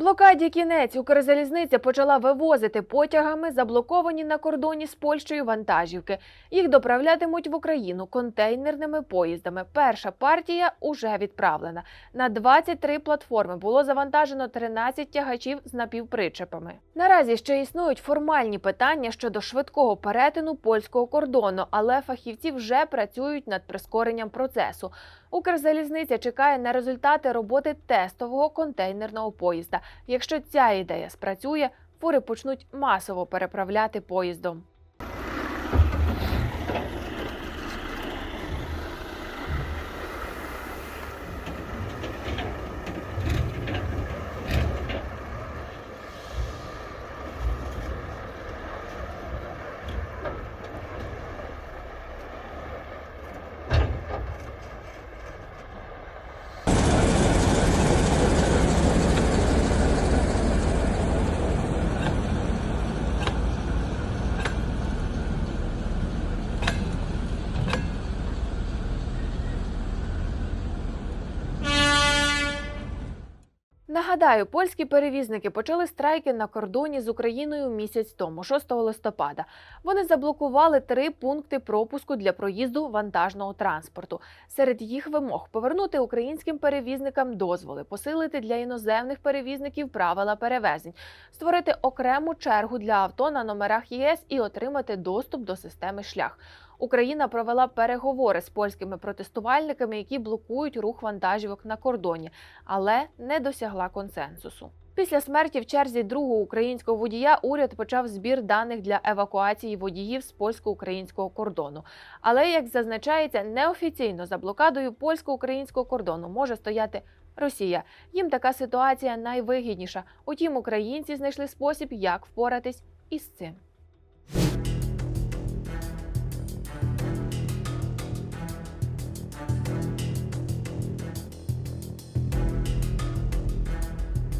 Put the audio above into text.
Блокаді кінець Укрзалізниця почала вивозити потягами заблоковані на кордоні з Польщею вантажівки. Їх доправлятимуть в Україну контейнерними поїздами. Перша партія уже відправлена. На 23 платформи було завантажено 13 тягачів з напівпричепами. Наразі ще існують формальні питання щодо швидкого перетину польського кордону, але фахівці вже працюють над прискоренням процесу. Укрзалізниця чекає на результати роботи тестового контейнерного поїзда. Якщо ця ідея спрацює, фури почнуть масово переправляти поїздом. Нагадаю, польські перевізники почали страйки на кордоні з Україною місяць тому, 6 листопада. Вони заблокували три пункти пропуску для проїзду вантажного транспорту. Серед їх вимог повернути українським перевізникам дозволи, посилити для іноземних перевізників правила перевезень, створити окрему чергу для авто на номерах ЄС і отримати доступ до системи шлях. Україна провела переговори з польськими протестувальниками, які блокують рух вантажівок на кордоні, але не досягла консенсусу. Після смерті в черзі другого українського водія уряд почав збір даних для евакуації водіїв з польсько-українського кордону. Але, як зазначається, неофіційно за блокадою польсько-українського кордону може стояти Росія. Їм така ситуація найвигідніша. Утім, українці знайшли спосіб, як впоратись із цим.